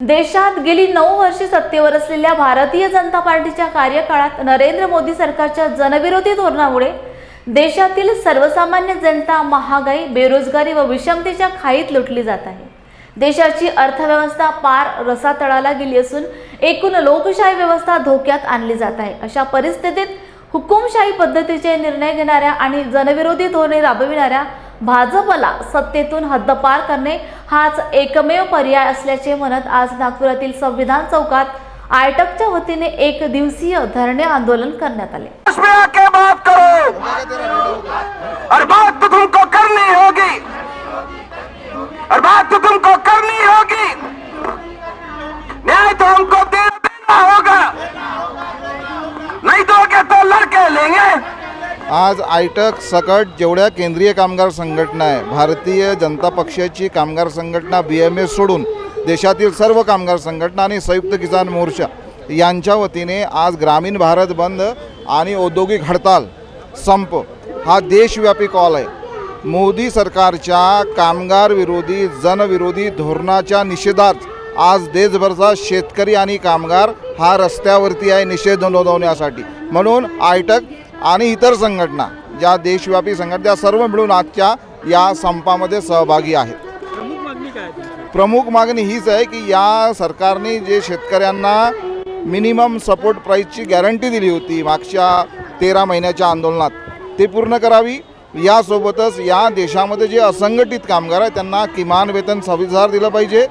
देशात गेली नऊ वर्षे सत्तेवर असलेल्या भारतीय जनता पार्टीच्या कार्यकाळात नरेंद्र मोदी सरकारच्या जनविरोधी धोरणामुळे देशातील सर्वसामान्य जनता महागाई बेरोजगारी व विषमतेच्या खाईत लुटली जात आहे. देशाची अर्थव्यवस्था पार रसातळाला गेली असून एकूण लोकशाही व्यवस्था धोक्यात आणली जात आहे. अशा परिस्थितीत हुकुमशाही पद्धतीचे निर्णय घेणाऱ्या आणि जनविरोधी धोरणे राबविणाऱ्या भाजपला सत्तेतून हद्दपार करणे हाच एकमेव पर्याय असल्याचे म्हणत आज नागपुरातील संविधान चौकात आयटकच्या वतीने एक दिवसीय धरणे आंदोलन करण्यात आले. उसमें आके बात करो। और बात तो तुमको करनी होगी। और बात तो तुमको करनी होगी। न्याय तो हमको देना होगा। नहीं दोगे तो लड़के लेंगे। आज आयटक सकट जेवढ्या केंद्रीय कामगार संघटना आहे भारतीय जनता पक्षाची कामगार संघटना बी एम एस सोडून देशातील सर्व कामगार संघटना आणि संयुक्त किसान मोर्चा यांच्या वतीने आज ग्रामीण भारत बंद आणि औद्योगिक हडताल संप हा देशव्यापी कॉल आहे. मोदी सरकारच्या कामगार विरोधी जनविरोधी धोरणाच्या निषेधात आज देशभरचा शेतकरी आणि कामगार हा रस्त्यावरती आहे निषेध नोंदवण्यासाठी. म्हणून आयटक आणि इतर संघटना ज्या देशव्यापी संघटना त्या सर्व मिळून आजच्या या संपामध्ये सहभागी आहेत. प्रमुख मागणी काय आहे तुमची? प्रमुख मागणी हीच आहे की या सरकारने जे शेतकऱ्यांना मिनिमम सपोर्ट प्राईसची गॅरंटी दिली होती मागच्या तेरा महिन्याच्या आंदोलनात ते पूर्ण करावी. यासोबतच या देशामध्ये जे असंघटित कामगार आहेत त्यांना किमान वेतन सव्वीस हजार दिलं पाहिजे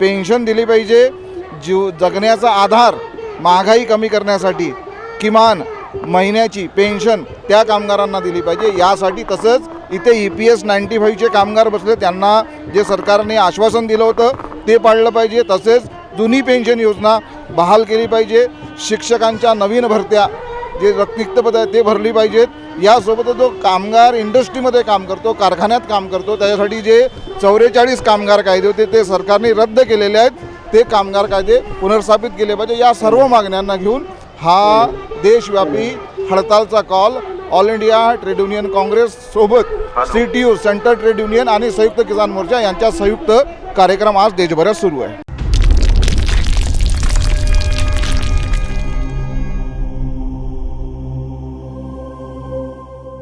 पेन्शन दिली पाहिजे जीव जगण्याचा आधार महागाई कमी करण्यासाठी किमान महिन्याची पेन्शन त्या कामगारांना दिली पाहिजे. यासाठी तसंच इथे ई पी एस नाईन्टी फाईव्हचे कामगार बसले. त्यांना जे सरकारने आश्वासन दिलं होतं ते पाळलं पाहिजे. तसेच जुनी पेन्शन योजना बहाल केली पाहिजे. शिक्षकांच्या नवीन भरत्या जे रिक्त पद आहे ते भरली पाहिजेत. यासोबतच जो कामगार इंडस्ट्रीमध्ये काम करतो कारखान्यात काम करतो त्याच्यासाठी जे चौवेचाळीस कामगार कायदे होते ते सरकारने रद्द केलेले आहेत. ते कामगार कायदे पुनर्स्थापित केले पाहिजे. या सर्व मागण्यांना घेऊन हा देशव्यापी हडतालचा call all India trade union congress सोबत C T U central trade union आणि संयुक्त किसान मोर्चा यांच्या संयुक्त कार्यक्रम आज देशभरात सुरू आहे.